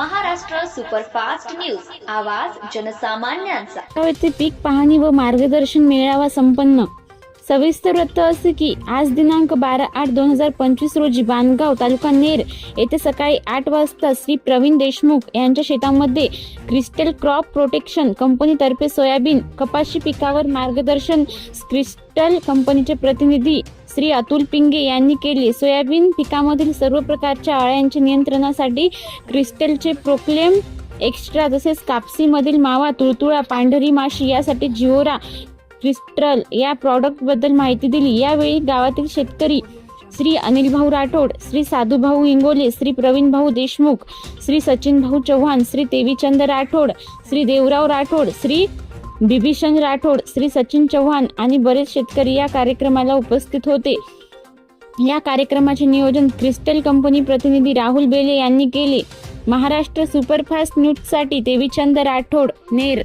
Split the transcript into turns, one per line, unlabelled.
Maharashtra superfast news. आवाज जनसामान्यांचा.
पीक पाहणी व मार्गदर्शन मेळावा संपन्न. सविस्तर वृत्त असे की आज दिनांक बारा आठ दोन हजार पंचवीस रोजी बांधगाव तालुका नेर येथे सकाळी आठ वाजता श्री प्रवीण देशमुख यांच्या शेतामध्ये क्रिस्टल क्रॉप प्रोटेक्शन कंपनीतर्फे सोयाबीन कपाशी पिकावर मार्गदर्शन क्रिस्टल कंपनीचे प्रतिनिधी श्री अतुल पिंगे यांनी केले. सोयाबीन पिकामधील सर्व प्रकारच्या अळ्यांच्या नियंत्रणासाठी क्रिस्टलचे प्रोक्लेम एक्स्ट्रा तसेच कापसीमधील मावा तुळतुळा पांढरी माशी यासाठी जिओरा क्रिस्ट्रल या प्रॉडक्टबद्दल माहिती दिली. यावेळी गावातील शेतकरी श्री अनिल भाऊ राठोड श्री साधू भाऊ इंगोले श्री प्रवीण भाऊ देशमुख श्री सचिन भाऊ चव्हाण श्री देवीचंद राठोड श्री देवराव राठोड श्री बिभीषण राठोड श्री सचिन चव्हाण आणि बरेच शेतकरी या कार्यक्रमाला उपस्थित होते. या कार्यक्रमाचे नियोजन क्रिस्टल कंपनी प्रतिनिधी राहुल बेले यांनी केले. महाराष्ट्र सुपरफास्ट न्यूजसाठी देवीचंद राठोड नेर